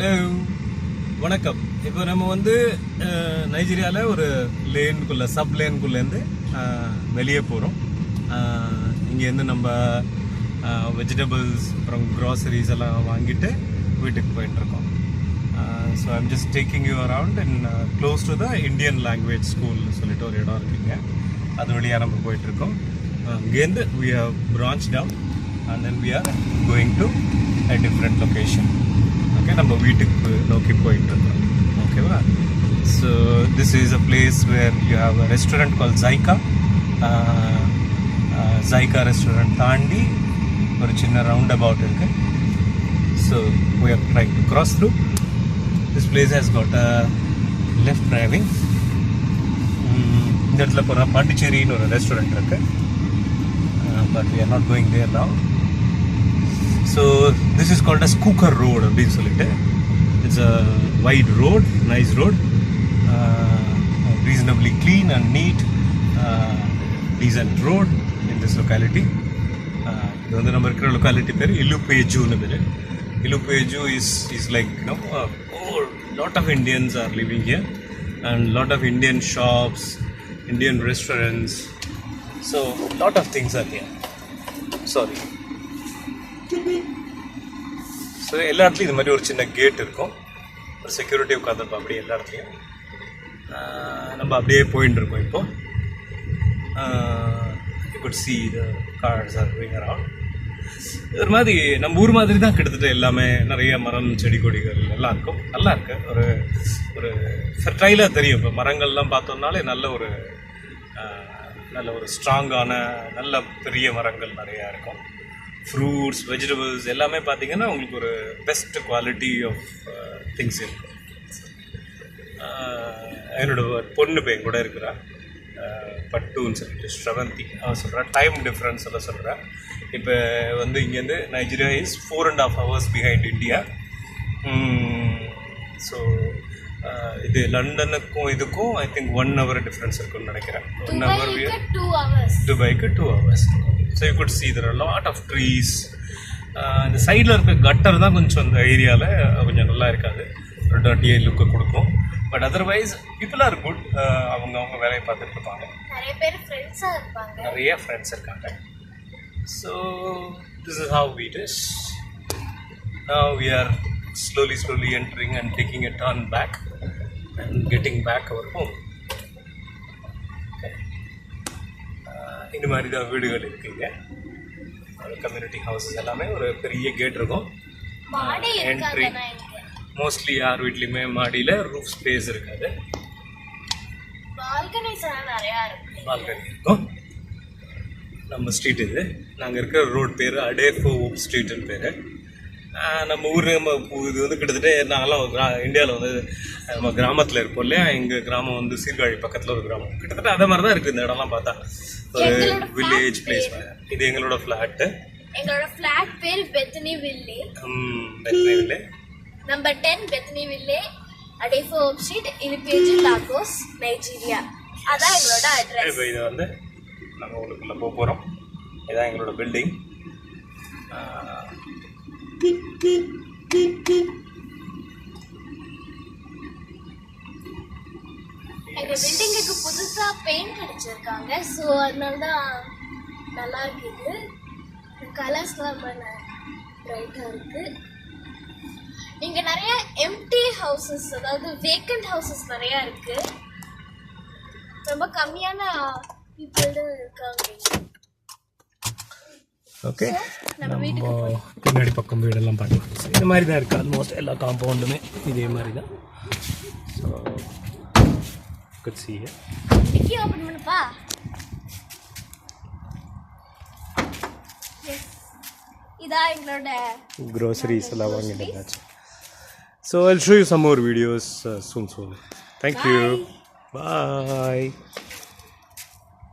Hello வணக்கம். இப்போ நம்ம வந்து நைஜீரியாவில் ஒரு லேனுக்குள்ளே சப் லேனுக்குள்ளேருந்து வெளியே போகிறோம் இங்கேருந்து நம்ம வெஜிடபிள்ஸ் அப்புறம் க்ராசரிஸ் எல்லாம் வாங்கிட்டு வீட்டுக்கு போயிட்டுருக்கோம் so I'm just taking you around in close to the Indian language ஸ்கூல்னு சொல்லிட்டு ஒரு இடம் இருக்குங்க. அது வழியாக நம்ம போயிட்டுருக்கோம் இங்கேருந்து we have branch down and then we are going to a different location okay நம்ம வீட்டுக்கு நோக்கி போயிட்டு இருக்கோம் ஓகேவா so this is a place where you have a restaurant call Zaika Zaika restaurant தாண்டி ஒரு சின்ன ரவுண்ட் அபவுட் இருக்கு. So we are trying to cross through. This place has got a left driving. இந்த இடத்துல போகிற பாண்டிச்சேரின்னு ஒரு ரெஸ்டாரண்ட் இருக்கு. But we are not going there now so this is called as cooker road அப்படின்னு சொல்லிட்டு it's a wide road nice road reasonably clean and neat decent road in this locality இது வந்து நம்ம இருக்கிற லொக்காலிட்டி பேர் இலுப்பேஜுன்னு பேர். Ilupeju is is like no lot of Indians are living here and lot of Indian shops Indian restaurants so lot of things are here sorry so எல்லா இடத்துலையும் இது மாதிரி ஒரு சின்ன கேட் இருக்கும். ஒரு செக்யூரிட்டி உட்காந்துருப்போம் அப்படியே எல்லா இடத்துலையும். நம்ம அப்படியே போயின்னு இருக்கோம் இப்போ you could see the guards are going around ஒரு மாதிரி நம்ம ஊர் மாதிரி தான் கிட்டத்தட்ட எல்லாமே நிறைய மரம் செடி கொடிகள் எல்லாம் இருக்கும். நல்லா இருக்கு. ஒரு ஒரு ஃபெர்டைலாக தெரியும். இப்போ மரங்கள்லாம் பார்த்தோம்னாலே நல்ல ஒரு நல்ல ஒரு ஸ்ட்ராங்கான நல்ல பெரிய மரங்கள் நிறையா இருக்கும். ஃப்ரூட்ஸ் வெஜிடபிள்ஸ் எல்லாமே பார்த்தீங்கன்னா உங்களுக்கு ஒரு பெஸ்ட் குவாலிட்டி ஆஃப் திங்ஸ் இருக்கும் என்னோட பொண்ணு பையன் கூட இருக்கிறா. ஆஹ் பட்டுன்னு சொல்லிட்டு ஸ்ரவந்தி. அவன் சொல்கிறா டைம் டிஃப்ரென்ஸ் எல்லாம் சொல்கிறேன் இப்போ வந்து இங்கேருந்து Nigeria is four and half hours behind India so இது லண்டனுக்கும் இதுக்கும் I think one hour difference இருக்கும்னு நினைக்கிறேன். ஒன் ஹவர் துபாய்க்கு two hours so you could there are lot of trees இந்த சைடில் இருக்க கட்டர் தான் கொஞ்சம் அந்த ஏரியாவில் கொஞ்சம் நல்லா இருக்காது. ஒரு டர்ட்டியே லுக்கு கொடுக்கும். But otherwise people are good அவங்க அவங்க வேலையை பார்த்துட்டு இருப்பாங்க. நிறைய பேர் ஃப்ரெண்ட்ஸாக இருப்பாங்க. நிறைய ஃப்ரெண்ட்ஸ் இருக்காங்க. So this is how it is now we are slowly slowly entering and taking a turn back and getting back our home. இந்த மாதிரி தான் வீடுகள் இருக்குங்க. கம்யூனிட்டி ஹவுசஸ் எல்லாமே ஒரு பெரிய கேட் இருக்கும். என்ட்ரி மோஸ்ட்லி யார் வீட்லேயுமே மாடியில் ரூஃப் ஸ்பேஸ் இருக்காது. பால்கனி இருக்கும். நம்ம ஸ்ட்ரீட் இது. நாங்கள் இருக்கிற ரோட் பேர் அடேஃபோ ஸ்ட்ரீட்னு பேர். நம்ம ஊர் நம்ம இது வந்து கிட்டத்தட்ட நாங்களாம் கிரா இந்தியாவில் வந்து நம்ம கிராமத்தில் இருப்போம் இல்லையா? எங்கள் கிராமம் வந்து சீர்காழி பக்கத்தில் ஒரு கிராமம். கிட்டத்தட்ட அதே மாதிரி தான் இருக்குது இந்த இடம்லாம் பார்த்தா. ஒரு வில்லேஜ் பிளேஸ் இது எங்களோட ஃப்ளாட்டு எங்களோட ஃப்ளாட் பேர் Bethany ville பெத்னேவிலே number ten Bethany Ville Adefo street Ilupeju Lagos Nigeria அதான் எங்களோட அட்ரஸ் இப்போ இதை வந்து நம்ம உள்ளுக்குள்ளே போக போகிறோம் இதான் எங்களோட பில்டிங் எங்க பில்டிங்குக்கு புதுசா பெயிண்ட் அடிச்சிருக்காங்க. ஸோ அதனால தான் நல்லா இருக்குது. கலர்ஸ்லாம் ரொம்ப பிரைட்டாக இருக்கு. இங்க நிறைய எம்டி ஹவுசஸ் அதாவது வேக்கண்ட் ஹவுசஸ் நிறைய இருக்கு. ரொம்ப கம்மியான பீப்புள் இருக்காங்க ஓகே நம்ம பின்னாடி பக்கம் வீடெல்லாம் பார்க்கலாம். இந்த மாதிரி தான் இருக்குது ஆல்மோஸ்ட் எல்லா காம்பவுண்டுமே இதே மாதிரி தான் ஸோ குட் சி. இதான் எங்களோட க்ரோசரிஸ் எல்லாம் வாங்கிட்டு இருந்தாச்சு so I'll show you some more videos soon soon thank you bye